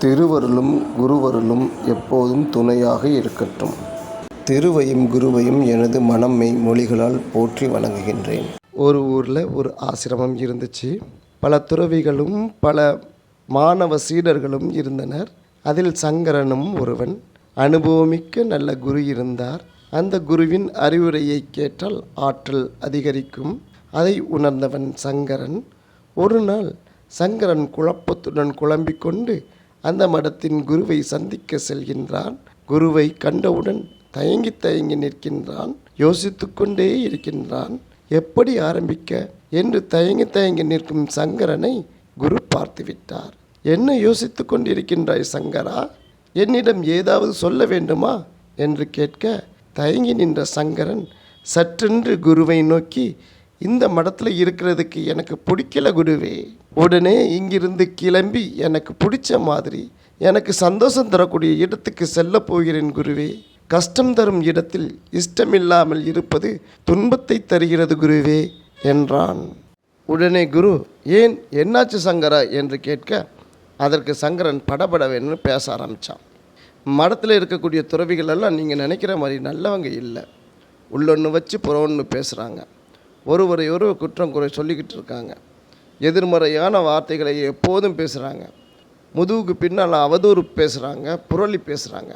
திருவருளும் குருவருளும் எப்போதும் துணையாக இருக்கட்டும். திருவையும் குருவையும் எனது மனம்மை மொழிகளால் போற்றி வணங்குகின்றேன். ஒரு ஊரில் ஒரு ஆசிரமம் இருந்துச்சு. பல துறவிகளும் பல மாணவ சீடர்களும் இருந்தனர். அதில் சங்கரனும் ஒருவன். அனுபவமிக்க நல்ல குரு இருந்தார். அந்த குருவின் அறிவுரையை கேட்டால் ஆற்றல் அதிகரிக்கும். அதை உணர்ந்தவன் சங்கரன். ஒரு நாள் சங்கரன் குழப்பத்துடன் குழம்பிக் கொண்டு அந்த மடத்தின் குருவை சந்திக்க செல்கின்றான். குருவை கண்டவுடன் தயங்கி தயங்கி நிற்கின்றான். யோசித்து கொண்டே இருக்கின்றான். எப்படி ஆரம்பிக்க? என்று தயங்கி தயங்கி நிற்கும் சங்கரனை குரு பார்த்து விட்டார் என்ன யோசித்து கொண்டிருக்கின்றாய் சங்கரா? என்னிடம் ஏதாவது சொல்ல வேண்டுமா? என்று கேட்க தயங்கி நின்ற சங்கரன் சற்றென்று குருவை நோக்கி இந்த மடத்தில் இருக்கிறதுக்கு எனக்கு பிடிக்கல குருவே. உடனே இங்கிருந்து கிளம்பி எனக்கு பிடிச்ச மாதிரி எனக்கு சந்தோஷம் தரக்கூடிய இடத்துக்கு செல்ல போகிறேன் குருவே. கஷ்டம் தரும் இடத்தில் இஷ்டமில்லாமல் இருப்பது துன்பத்தை தருகிறது குருவே என்றான். உடனே குரு ஏன் என்னாச்சு சங்கரா? என்று கேட்க அதற்கு சங்கரன் படபடவென்று பேச ஆரம்பித்தான் மடத்தில் இருக்கக்கூடிய துறவிகளெல்லாம் நீங்கள் நினைக்கிற மாதிரி நல்லவங்க இல்லை. உள்ளொன்று வச்சு புறொன்று பேசுகிறாங்க ஒருவரை ஒருவர் குற்றம் குறை சொல்லிக்கிட்டு இருக்காங்க. எதிர்மறையான வார்த்தைகளை எப்போதும் பேசுகிறாங்க முதுகுக்கு பின்னால் அவதூறு பேசுகிறாங்க புரளி பேசுகிறாங்க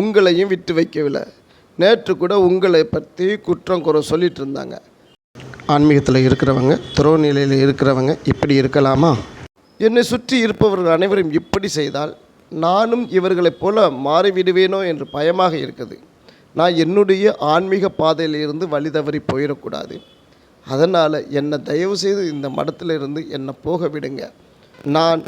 உங்களையும் விட்டு வைக்கவில்லை. நேற்று கூட உங்களை பற்றி குற்றம் குறை சொல்லிட்டு இருந்தாங்க. ஆன்மீகத்தில் இருக்கிறவங்க துறவு நிலையில் இருக்கிறவங்க இப்படி இருக்கலாமா? என்னை சுற்றி இருப்பவர்கள் அனைவரும் இப்படி செய்தால் நானும் இவர்களைப் போல மாறிவிடுவேனோ என்று பயமாக இருக்குது. நான் என்னுடைய ஆன்மீக பாதையில் இருந்து வழி தவறி போயிடக்கூடாது. அதனால் என்னை தயவு செய்து இந்த மடத்தில் இருந்து என்னை போக விடுங்க. நான்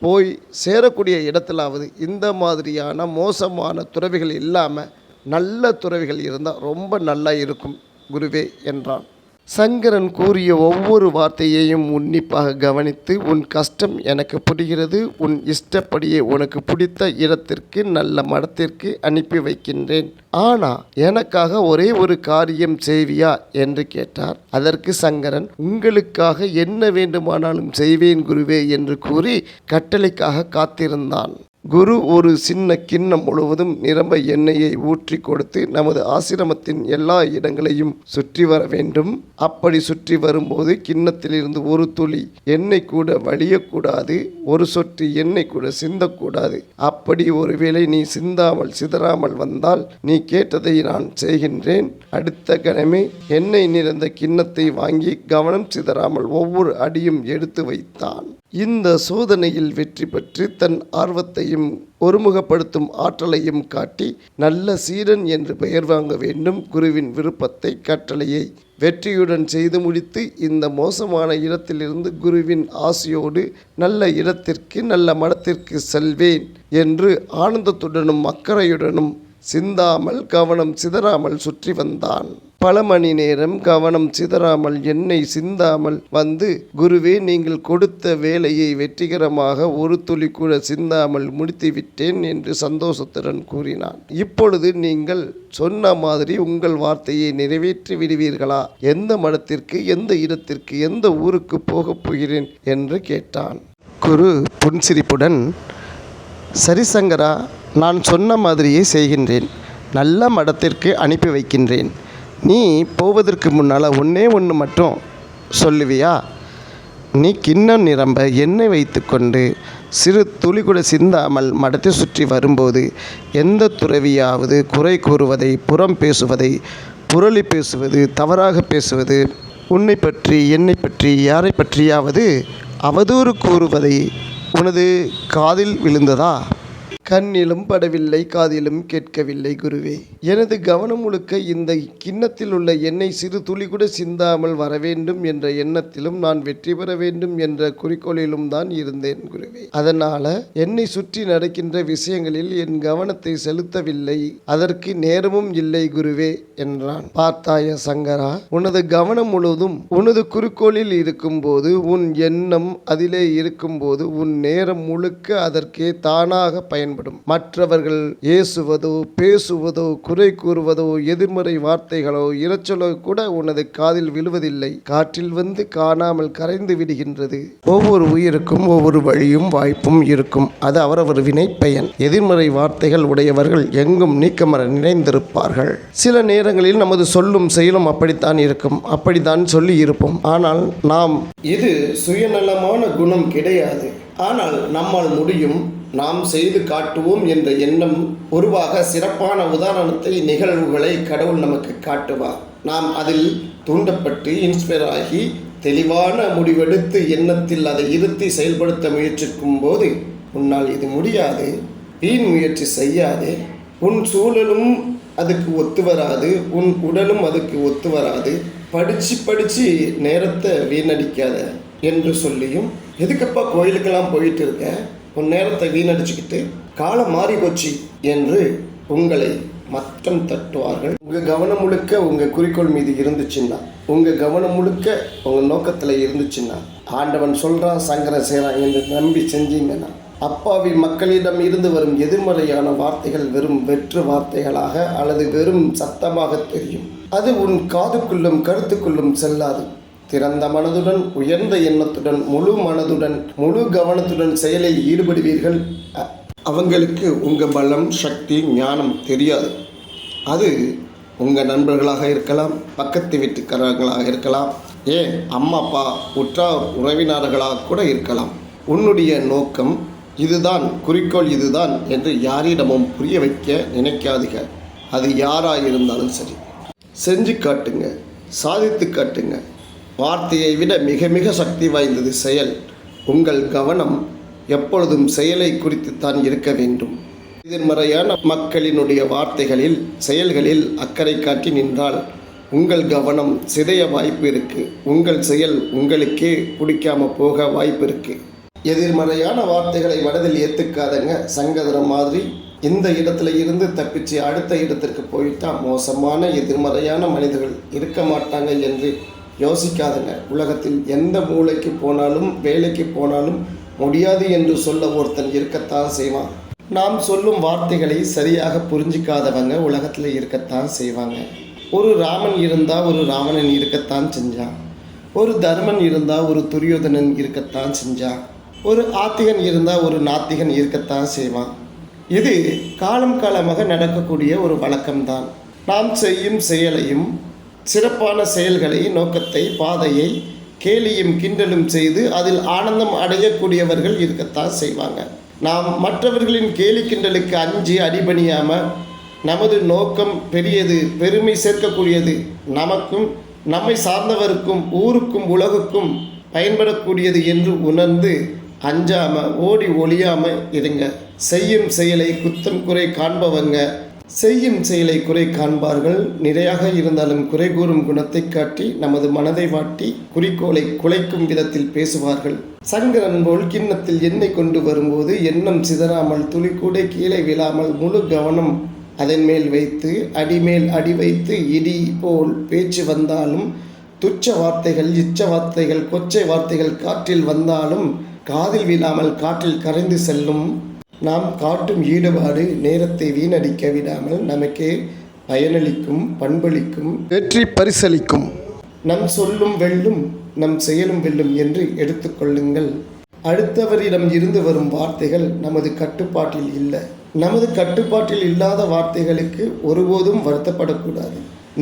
போய் சேரக்கூடிய இடத்துலாவது இந்த மாதிரியான மோசமான துறவிகள் இல்லாமல் நல்ல துறவிகள் இருந்தால் ரொம்ப நல்லா இருக்கும் குருவே என்றான். சங்கரன் கூறிய ஒவ்வொரு வார்த்தையையும் உன்னிப்பாக கவனித்து உன் கஷ்டம் எனக்கு புரிகிறது. உன் இஷ்டப்படியே உனக்கு பிடித்த இடத்திற்கு நல்ல மடத்திற்கு அனுப்பி வைக்கின்றேன். ஆனா எனக்காக ஒரே ஒரு காரியம் செய்வியா? என்று கேட்டார். அதற்கு சங்கரன் உங்களுக்காக என்ன வேண்டுமானாலும் செய்வேன் குருவே என்று கூறி கட்டளைக்காக காத்திருந்தான். குரு ஒரு சின்ன கிண்ணம் முழுவதும் நிரம்ப எண்ணெயை ஊற்றி கொடுத்து நமது ஆசிரமத்தின் எல்லா இடங்களையும் சுற்றி வர வேண்டும். அப்படி சுற்றி வரும்போது கிண்ணத்திலிருந்து ஒரு துளி எண்ணெய் கூட வழியக்கூடாது ஒரு சொட்டு எண்ணெய் கூட சிந்தக்கூடாது. அப்படி ஒருவேளை நீ சிந்தாமல் சிதறாமல் வந்தால் நீ கேட்டதை நான் செய்கின்றேன். அடுத்த கணமே எண்ணெய் நிறைந்த கிண்ணத்தை வாங்கி கவனம் சிதறாமல் ஒவ்வொரு அடியும் எடுத்து வைத்தான். இந்த சோதனையில் வெற்றி பெற்று தன் ஆர்வத்தையும் ஒருமுகப்படுத்தும் ஆற்றலையும் காட்டி நல்ல சீடன் என்று பெயர் வாங்க வேண்டும் குருவின் விருப்பத்தை கட்டளையை. வெற்றியுடன் செய்து முடித்து இந்த மோசமான இடத்திலிருந்து குருவின் ஆசையோடு நல்ல இடத்திற்கு நல்ல மடத்திற்கு செல்வேன் என்று ஆனந்தத்துடனும் அக்கறையுடனும் சிந்தாமல் கவனம் சிதறாமல் சுற்றி வந்தான். பல மணி நேரம் கவனம் சிதறாமல் எண்ணெய் சிந்தாமல் வந்து குருவே நீங்கள் கொடுத்த வேலையை வெற்றிகரமாக ஒரு துளி கூட சிந்தாமல் முடித்துவிட்டேன் என்று சந்தோஷத்துடன் கூறினான். இப்பொழுது நீங்கள் சொன்ன மாதிரி உங்கள் வார்த்தையை நிறைவேற்றி விடுவீர்களா? எந்த மடத்திற்கு எந்த இடத்திற்கு எந்த ஊருக்கு போகப் போகிறேன்? என்று கேட்டான். குரு புன்சிரிப்புடன் சரி சங்கரா நான் சொன்ன மாதிரியே செய்கின்றேன். நல்ல மடத்திற்கு அனுப்பி வைக்கின்றேன். நீ போவதற்கு முன்னால் ஒன்றே ஒன்று மட்டும் சொல்லுவியா? நீ கிண்ணம் நிரம்ப எண்ணெய் வைத்துக்கொண்டு சிறு துளி கூட சிந்தாமல் மடத்தை சுற்றி வரும்போது எந்த துறவியாவது குறை கூறுவதை புறம் பேசுவதை புரளி பேசுவது தவறாக பேசுவது உன்னை பற்றி என்னை பற்றி யாரை பற்றியாவது அவதூறு கூறுவதை உனது காதில் விழுந்ததா? கண்ணிலும் படவில்லை காதிலும் கேட்கவில்லை குருவே. எனது கவனம் முழுக்க இந்த கிண்ணத்தில் உள்ள எண்ணெய் சிறு துளி கூட சிந்தாமல் வர வேண்டும் என்ற எண்ணத்திலும் நான் வெற்றி பெற வேண்டும் என்ற குறிக்கோளிலும் தான் இருந்தேன் குருவே. அதனால என்னை சுற்றி நடக்கின்ற விஷயங்களில் என் கவனத்தை செலுத்தவில்லை. அதற்கு நேரமும் இல்லை குருவே என்றான். பார்த்தாய சங்கரா உனது கவனம் முழுவதும் உனது குறிக்கோளில் இருக்கும்போது உன் எண்ணம் அதிலே இருக்கும்போது உன் நேரம் முழுக்க அதற்கே தானாக பயன் பயன்படும். மற்றவர்கள் ஏசுவதோ பேசுவதோ குறை கூறுவதோ எதிர்மறை வார்த்தைகளோ இரைச்சலோ கூட உனது காதில் விழுவதில்லை. காற்றில் வந்து காணாமல் கரைந்து விடுகின்றது. ஒவ்வொரு உயிருக்கும் ஒவ்வொரு வழியும் வாய்ப்பும் இருக்கும். அது அவரவர் வினை பயன். எதிர்மறை வார்த்தைகள் உடையவர்கள் எங்கும் நீக்கமர நினைந்திருப்பார்கள் சில நேரங்களில் நமது சொல்லும் செயலும் அப்படித்தான் இருக்கும். அப்படித்தான் சொல்லி இருப்போம். ஆனால் நாம் இது சுயநலமான குணம் கிடையாது. ஆனால் நம்மால் முடியும். நாம் செய்து காட்டுவோம் என்ற எண்ணம் உருவாக சிறப்பான உதாரணத்தை நிகழ்வுகளை கடவுள் நமக்கு காட்டுவார். நாம் அதில் தூண்டப்பட்டு இன்ஸ்பயர் ஆகி தெளிவான முடிவெடுத்து எண்ணத்தில் அதை இருத்தி செயல்படுத்த முயற்சிக்கும் போது உன்னால் இது முடியாது வீண் முயற்சி செய்யாது. உன் சூழலும் அதுக்கு ஒத்து வராது உன் உடலும் அதுக்கு ஒத்து வராது. படித்து படித்து நேரத்தை வீணடிக்காத என்று சொல்லியும் எதுக்கப்பா கோயிலுக்கெல்லாம் போயிட்டு இருக்க? உன் நேரத்தை வீணடிச்சுக்கிட்டு காலம் மாறி போச்சு என்று உங்களை மட்டம் தட்டுவார்கள். உங்கள் கவனம் முழுக்க உங்கள் குறிக்கோள் மீது இருந்துச்சுன்னா உங்கள் கவனம் முழுக்க உங்கள் நோக்கத்தில் இருந்துச்சுன்னா ஆண்டவன் சொல்கிறான் சங்கரன் செய்கிறான் என்று நம்பி செஞ்சீங்கன்னா அப்பாவி மக்களிடம் இருந்து வரும் எதிர்மறையான வார்த்தைகள் வெறும் வெற்று வார்த்தைகளாக அல்லது வெறும் சத்தமாக தெரியும். அது உன் காதுக்குள்ளும் கருத்துக்குள்ளும் செல்லாது. திறந்த மனதுடன் உயர்ந்த எண்ணத்துடன் முழு மனதுடன் முழு கவனத்துடன் செயலில் ஈடுபடுவீர்கள். அவங்களுக்கு உங்கள் பலம் சக்தி ஞானம் தெரியாது. அது உங்கள் நண்பர்களாக இருக்கலாம் பக்கத்து வீட்டுக்காரர்களாக இருக்கலாம் ஏன் அம்மா அப்பா உற்றார் உறவினர்களாக கூட இருக்கலாம். உன்னுடைய நோக்கம் இதுதான் குறிக்கோள் இதுதான் என்று யாரிடமும் புரிய வைக்க நினைக்காதீங்க. அது யாராக இருந்தாலும் சரி. செஞ்சு காட்டுங்க சாதித்து காட்டுங்க. வார்த்தையை விட மிக மிக சக்தி வாய்ந்தது செயல். உங்கள் கவனம் எப்பொழுதும் செயலை குறித்துத்தான் இருக்க வேண்டும். எதிர்மறையான மக்களினுடைய வார்த்தைகளில் செயல்களில் அக்கறை காட்டி நின்றால் உங்கள் கவனம் சிதைய வாய்ப்பு இருக்கு. உங்கள் செயல் உங்களுக்கே பிடிக்காம போக வாய்ப்பு இருக்கு. எதிர்மறையான வார்த்தைகளை மனதில் ஏற்றுக்காதங்க சங்கதரம் மாதிரி இந்த இடத்துல இருந்து தப்பிச்சு அடுத்த இடத்திற்கு போயிட்டா மோசமான எதிர்மறையான மனிதர்கள் இருக்க மாட்டாங்க என்று யோசிக்காதங்க உலகத்தில் எந்த மூளைக்கு போனாலும் வேலைக்கு போனாலும் முடியாது என்று சொல்ல ஒருத்தன் இருக்கத்தான் செய்வான். நாம் சொல்லும் வார்த்தைகளை சரியாக புரிஞ்சிக்காதவங்க உலகத்தில் இருக்கத்தான் செய்வாங்க. ஒரு ராமன் இருந்தால் ஒரு ராவணன் இருக்கத்தான் செஞ்சான். ஒரு தர்மன் இருந்தால் ஒரு துரியோதனன் இருக்கத்தான் செஞ்சான். ஒரு ஆத்திகன் இருந்தால் ஒரு நாத்திகன் இருக்கத்தான் செய்வான். இது காலம் காலமாக நடக்கக்கூடிய ஒரு வழக்கம்தான். நாம் செய்யும் செயலையும் சிறப்பான செயல்களை நோக்கத்தை பாதையை கேலியும் கிண்டலும் செய்து அதில் ஆனந்தம் அடையக்கூடியவர்கள் இருக்கத்தான் செய்வாங்க. நாம் மற்றவர்களின் கேலி கிண்டலுக்கு அஞ்சு அடிபணியாமல் நமது நோக்கம் பெரியது பெருமை சேர்க்கக்கூடியது நமக்கும் நம்மை சார்ந்தவருக்கும் ஊருக்கும் உலகுக்கும் பயன்படக்கூடியது என்று உணர்ந்து அஞ்சாமல் ஓடி ஒளியாமல் இருங்க. செய்யும் செயலை குத்தம் குறை காண்பவங்க செய்யும் செயலை குறை காண்பார்கள். நிறையாக இருந்தாலும் குறை கூறும் குணத்தை காட்டி நமது மனதை வாட்டி குறிக்கோளை குலைக்கும் விதத்தில் பேசுவார்கள். சங்கரன் போல் கிண்ணத்தில் எண்ணெய் கொண்டு வரும்போது எண்ணம் சிதறாமல் துளி கூட கீழே விழாமல் முழு கவனம் அதன் மேல் வைத்து அடிமேல் அடி வைத்து இடி போல் பேச்சு வந்தாலும் துச்ச வார்த்தைகள் இச்ச வார்த்தைகள் கொச்சை வார்த்தைகள் காற்றில் வந்தாலும் காதில் விழாமல் காற்றில் கரைந்து செல்லும் நாம் காட்டும் ஈடுபாடு நேரத்தை வீணடிக்க விடாமல் நமக்கே பயனளிக்கும் பண்பளிக்கும். வெற்றி பரிசளிக்கும். நம் சொல்லும் வெல்லும் நம் செயலும் வெல்லும் என்று எடுத்துக்கொள்ளுங்கள் அடுத்தவரிடம் இருந்து வரும் வார்த்தைகள் நமது கட்டுப்பாட்டில் இல்லை. நமது கட்டுப்பாட்டில் இல்லாத வார்த்தைகளுக்கு ஒருபோதும் வருத்தப்படக்கூடாது.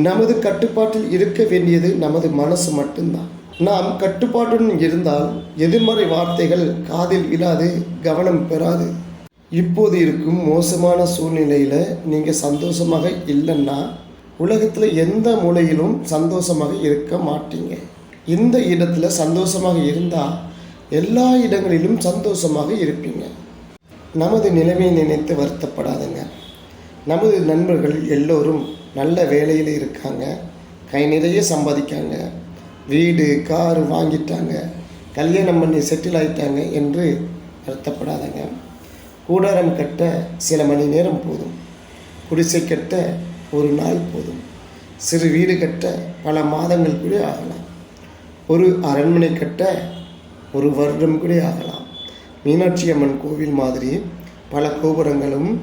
நமது கட்டுப்பாட்டில் இருக்க வேண்டியது நமது மனசு மட்டும்தான். நாம் கட்டுப்பாட்டுடன் இருந்தால் எதிர்மறை வார்த்தைகள் காதில் விழாது கவனம் பெறாது. இப்போது இருக்கும் மோசமான சூழ்நிலையில் நீங்கள் சந்தோஷமாக இல்லைன்னா உலகத்தில் எந்த மூலையிலும் சந்தோஷமாக இருக்க மாட்டீங்க. இந்த இடத்துல சந்தோஷமாக இருந்தால் எல்லா இடங்களிலும் சந்தோஷமாக இருப்பீங்க. நமது நிலைமையை நினைத்து வருத்தப்படாதுங்க. நமது நண்பர்கள் எல்லோரும் நல்ல வேலையில் இருக்காங்க. கை நிறைய சம்பாதிக்காங்க. வீடு கார் வாங்கிட்டாங்க. கல்யாணம் பண்ணி செட்டில் ஆகிட்டாங்க என்று வருத்தப்படாதங்க. கூடாரம் கட்ட சில மணி நேரம் போதும். குடிசை கட்ட ஒரு நாள் போதும். சிறு வீடு கட்ட பல மாதங்கள் கூட ஆகலாம். ஒரு அரண்மனை கட்ட ஒரு வருடம் கூட ஆகலாம். மீனாட்சி அம்மன் கோவில் மாதிரி பல கோபுரங்களும்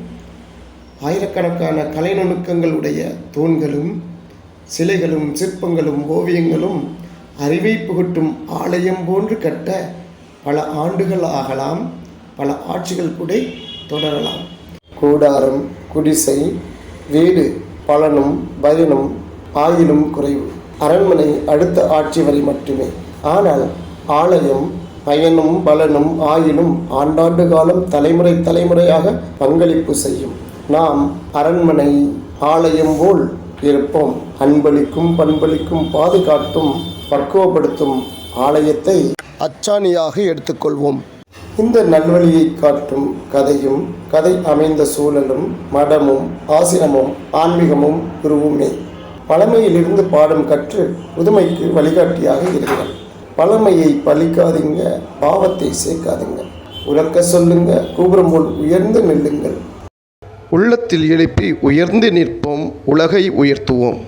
ஆயிரக்கணக்கான கலை நுணுக்கங்களுடைய தூண்களும் சிலைகளும் சிற்பங்களும் ஓவியங்களும் அறிவை புகட்டும் ஆலயம் போன்று கட்ட பல ஆண்டுகள் ஆகலாம். பல ஆட்சிகள் கூட தொடரலாம். கூடாரம் குடிசை வீடு பலனும் பயனும் ஆயிலும் குறைவு. அரண்மனை அடுத்த ஆட்சி வரை மட்டுமே. ஆனால் ஆலயம் பயனும் பலனும் ஆயினும் ஆண்டாண்டு காலம் தலைமுறை தலைமுறையாக பங்களிப்பு செய்யும். நாம் அரண்மனை ஆலயம் போல் இருப்போம். அன்பளிக்கும் பண்பளிக்கும் பாதுகாட்டும் பக்குவப்படுத்தும் ஆலயத்தை அச்சாணியாக எடுத்துக்கொள்வோம். இந்த நல்வழியை காட்டும் கதையும் கதை அமைந்த சூழலும் மடமும் ஆசிரமும் ஆன்மீகமும் குருவுமே பழமையிலிருந்து பாடம் கற்று புதுமைக்கு வழிகாட்டியாக இருங்கள் பழமையை பழிக்காதீங்க பாவத்தை சேர்க்காதீங்க. உறக்க சொல்லுங்க கூபுரம் போல் உயர்ந்து நில்லுங்கள். உள்ளத்தில் எழுப்பி உயர்ந்து நிற்போம் உலகை உயர்த்துவோம்.